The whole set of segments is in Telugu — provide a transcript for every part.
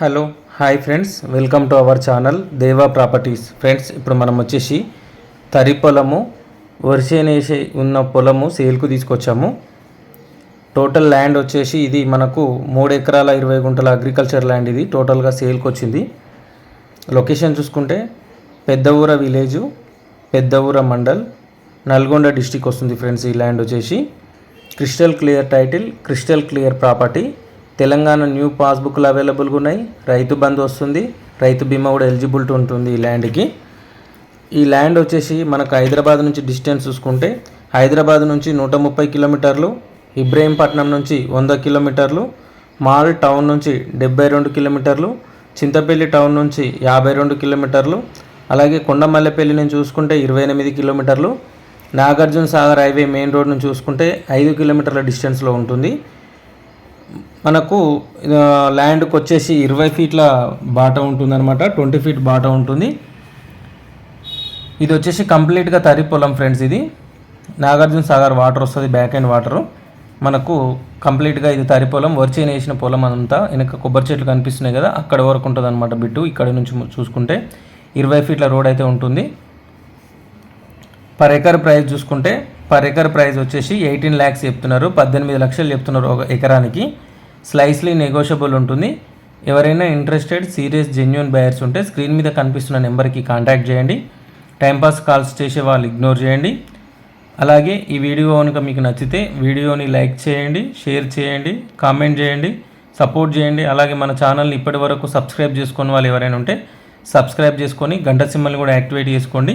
Hello hi friends welcome to our channel Deva properties friends ఇప్పుడు మనం వచ్చేసి తరి పొలము వరిసేనేసి ఉన్న పొలము సేల్కు తీసుకొచ్చాము. టోటల్ ల్యాండ్ వచ్చేసి ఇది మనకు మూడు ఎకరాల ఇరవై గుంటల అగ్రికల్చర్ ల్యాండ్ ఇది. టోటల్గా సేల్కి వచ్చింది. లొకేషన్ చూసుకుంటే పెద్ద ఊర విలేజు పెద్ద ఊర మండల్ నల్గొండ డిస్టిక్ వస్తుంది ఫ్రెండ్స్ ఈ ల్యాండ్ వచ్చేసి. Crystal clear title crystal clear property Telangana new పాస్బుక్లు అవైలబుల్గా ఉన్నాయి. రైతు బంధు వస్తుంది. రైతు బీమా కూడా ఎలిజిబిలిటీ ఉంటుంది ఈ ల్యాండ్కి. ఈ ల్యాండ్ వచ్చేసి మనకు హైదరాబాద్ నుంచి డిస్టెన్స్ చూసుకుంటే హైదరాబాద్ నుంచి నూట ముప్పై కిలోమీటర్లు ఇబ్రహీంపట్నం నుంచి వంద కిలోమీటర్లు మాల్ టౌన్ నుంచి డెబ్బై రెండు కిలోమీటర్లు చింతపల్లి టౌన్ నుంచి యాభై రెండు కిలోమీటర్లు అలాగే కొండమల్లెపల్లి నుంచి చూసుకుంటే ఇరవై ఎనిమిది కిలోమీటర్లు Nagarjuna Sagar highway main road నుంచి చూసుకుంటే ఐదు కిలోమీటర్ల డిస్టెన్స్లో ఉంటుంది. మనకు ల్యాండ్కి వచ్చేసి ఇరవై ఫీట్ల బాట ఉంటుందన్నమాట. ట్వంటీ ఫీట్ బాట ఉంటుంది. ఇది వచ్చేసి కంప్లీట్గా తరి పొలం ఫ్రెండ్స్ ఇది. నాగార్జున సాగర్ వాటర్ వస్తుంది బ్యాక్ అండ్ వాటరు. మనకు కంప్లీట్గా ఇది తరి పొలం వరిచేను వేసిన పొలం అంతా వెనక కొబ్బరి చెట్లు కనిపిస్తున్నాయి కదా అక్కడ వరకు ఉంటుంది అనమాట బిట్టు ఇక్కడ నుంచి చూసుకుంటే. ఇరవై ఫీట్ల రోడ్ అయితే ఉంటుంది. పర్ ఎకర్ ప్రైస్ చూసుకుంటే పర్ ఎకర్ ప్రైస్ వచ్చేసి ఎయిటీన్ ల్యాక్స్ చెప్తున్నారు పద్దెనిమిది లక్షలు చెప్తున్నారు ఒక ఎకరానికి. స్లైస్లీ నెగోషియబుల్ ఉంటుంది. ఎవరైనా ఇంట్రెస్టెడ్ సీరియస్ జెన్యున్ బయర్స్ ఉంటే స్క్రీన్ మీద కనిపిస్తున్న నెంబర్కి కాంటాక్ట్ చేయండి. టైంపాస్ కాల్స్ చేసే వాళ్ళు ఇగ్నోర్ చేయండి. అలాగే ఈ వీడియో కనుక మీకు నచ్చితే వీడియోని లైక్ చేయండి షేర్ చేయండి కామెంట్ చేయండి సపోర్ట్ చేయండి. అలాగే మన ఛానల్ని ఇప్పటి వరకు సబ్స్క్రైబ్ చేసుకున్న వాళ్ళు ఎవరైనా ఉంటే సబ్స్క్రైబ్ చేసుకొని గంట సింబల్ని కూడా యాక్టివేట్ చేసుకోండి.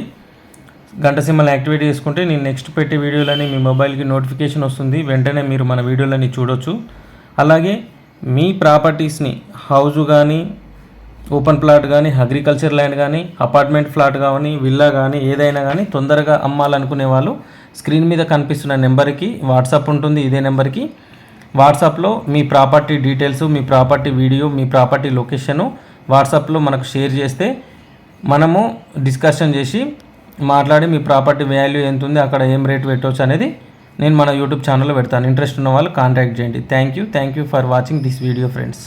గంట సింబల్ యాక్టివేట్ చేసుకుంటే నేను నెక్స్ట్ పెట్టే వీడియోలని మీ మొబైల్కి నోటిఫికేషన్ వస్తుంది. వెంటనే మీరు మన వీడియోలని చూడొచ్చు. అలాగే మీ ప్రాపర్టీస్ని హౌజు కానీ ఓపెన్ ప్లాట్ కానీ అగ్రికల్చర్ ల్యాండ్ కానీ అపార్ట్మెంట్ ఫ్లాట్ కానీ విల్లా కానీ ఏదైనా కానీ తొందరగా అమ్మాలనుకునే వాళ్ళు స్క్రీన్ మీద కనిపిస్తున్న నెంబర్కి వాట్సాప్ ఉంటుంది. ఇదే నెంబర్కి వాట్సాప్లో మీ ప్రాపర్టీ డీటెయిల్స్ మీ ప్రాపర్టీ వీడియో మీ ప్రాపర్టీ లొకేషను వాట్సాప్లో మనకు షేర్ చేస్తే మనము డిస్కషన్ చేసి మాట్లాడి మీ ప్రాపర్టీ వాల్యూ ఎంత ఉంది అక్కడ ఏం రేట్ పెట్టవచ్చు అనేది నేను మన యూట్యూబ్ ఛానల్లో పెడతాను. ఇంట్రెస్ట్ ఉన్న వాళ్ళు కాంటాక్ట్ చేయండి. Thank you thank you for watching this video friends